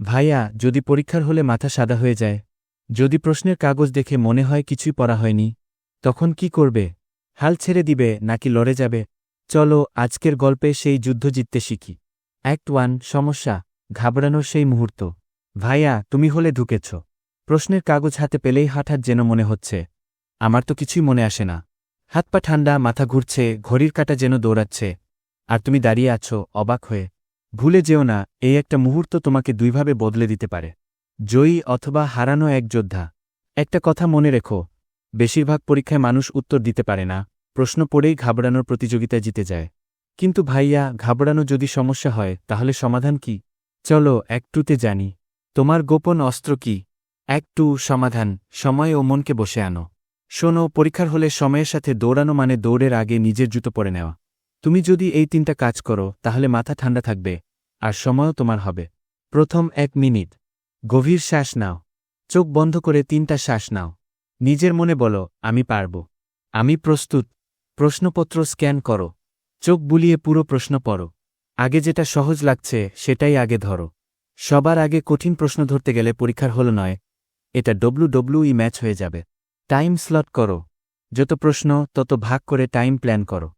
ভাইয়া, যদি পরীক্ষার হলে মাথা সাদা হয়ে যায়। যদি প্রশ্নের কাগজ দেখে মনে হয় কিছুই পড়া হয়নি, তখন কি করবে? হাল ছেড়ে দিবে, নাকি লড়ে যাবে? চলো, আজকের গল্পে সেই যুদ্ধ জিততে শিখি। অ্যাক্ট ওয়ান, সমস্যা, ঘাবড়ানোর সেই মুহূর্ত। ভাইয়া, তুমি হলে ঢুকেছ। প্রশ্নের কাগজ হাতে পেলেই হাঁটার যেন মনে হচ্ছে, আমার তো কিছুই মনে আসে না। হাত পা ঠান্ডা, মাথা ঘুরছে, ঘড়ির কাটা যেন দৌড়াচ্ছে। আর তুমি দাঁড়িয়ে আছো, অবাক হয়ে। ভুলে যেও না, এই একটা মুহূর্ত তোমাকে দুইভাবে বদলে দিতে পারে। জয়ী অথবা হারানো এক যোদ্ধা। একটা কথা মনে রেখো, বেশিরভাগ পরীক্ষায় মানুষ উত্তর দিতে পারে না, প্রশ্ন পড়েই ঘাবড়ানোর প্রতিযোগিতায় জিতে যায়। কিন্তু ভাইয়া, ঘাবড়ানো যদি সমস্যা হয়, তাহলে সমাধান কি? চলো একটুতে জানি। তোমার গোপন অস্ত্র কি? একটু সমাধান, সময় ও মনকে বসে আনো। শোনো, পরীক্ষার হলে সময়ের সাথে দৌড়ানো মানে দৌড়ের আগে নিজের জুতো পরে নেওয়া। তুমি যদি এই তিনটা কাজ করো, তাহলে মাথা ঠান্ডা থাকবে, আর সময়ও তোমার হবে। প্রথম এক মিনিট। গভীর শ্বাস নাও। চোখ বন্ধ করে তিনটা শ্বাস নাও। নিজের মনে বলো, আমি পারব। আমি প্রস্তুত। প্রশ্নপত্র স্ক্যান করো। চোখ বুলিয়ে পুরো প্রশ্ন পড়ো। আগে যেটা সহজ লাগছে, সেটাই আগে ধরো। সবার আগে কঠিন প্রশ্ন ধরতে গেলে পরীক্ষার হল নয়। এটা ডব্লু ডব্লুই ম্যাচ হয়ে যাবে। টাইম স্লট করো। যত প্রশ্ন, তত ভাগ করে টাইম প্ল্যান করো।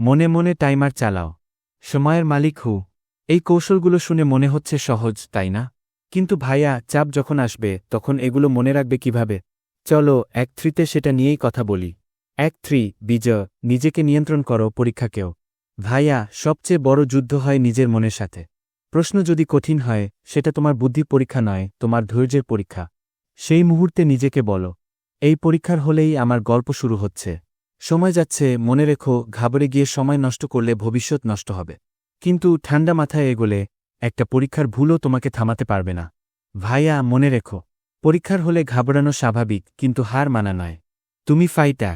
মনে মনে টাইমার চালাও। সময়ের মালিক হু। এই কৌশলগুলো শুনে মনে হচ্ছে সহজ, তাই না? কিন্তু ভাইয়া, চাপ যখন আসবে, তখন এগুলো মনে রাখবে কীভাবে? চলো, এক থ্রিতে সেটা নিয়েই কথা বলি। এক থ্রি, বিজয়, নিজেকে নিয়ন্ত্রণ করো পরীক্ষাকেও ভাইয়া, সবচেয়ে বড় যুদ্ধ হয় নিজের মনের সাথে। প্রশ্ন যদি কঠিন হয়, সেটা তোমার বুদ্ধি পরীক্ষা নয়, তোমার ধৈর্যের পরীক্ষা। সেই মুহূর্তে নিজেকে বলো। এই পরীক্ষার হলেই আমার গল্প শুরু হচ্ছে। সময় যাচ্ছে, মনে রেখো, ঘাবড়ে গিয়ে সময় নষ্ট করলে ভবিষ্যৎ নষ্ট হবে। কিন্তু ঠান্ডা মাথায় এগোলে একটা পরীক্ষার ভুলও তোমাকে থামাতে পারবে না। ভাইয়া, মনে রেখো, পরীক্ষার হলে ঘাবড়ানো স্বাভাবিক, কিন্তু হার মানা নয়। তুমি ফাইটা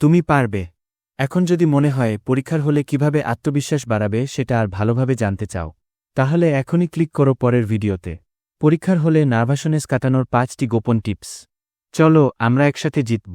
তুমি পারবে। এখন যদি মনে হয়, পরীক্ষার হলে কীভাবে আত্মবিশ্বাস বাড়াবে, সেটা আর ভালোভাবে জানতে চাও। তাহলে এখনই ক্লিক করো পরের ভিডিওতে। পরীক্ষার হলে নার্ভাসনেস কাটানোর পাঁচটি গোপন টিপস। চলো, আমরা একসাথে জিতব।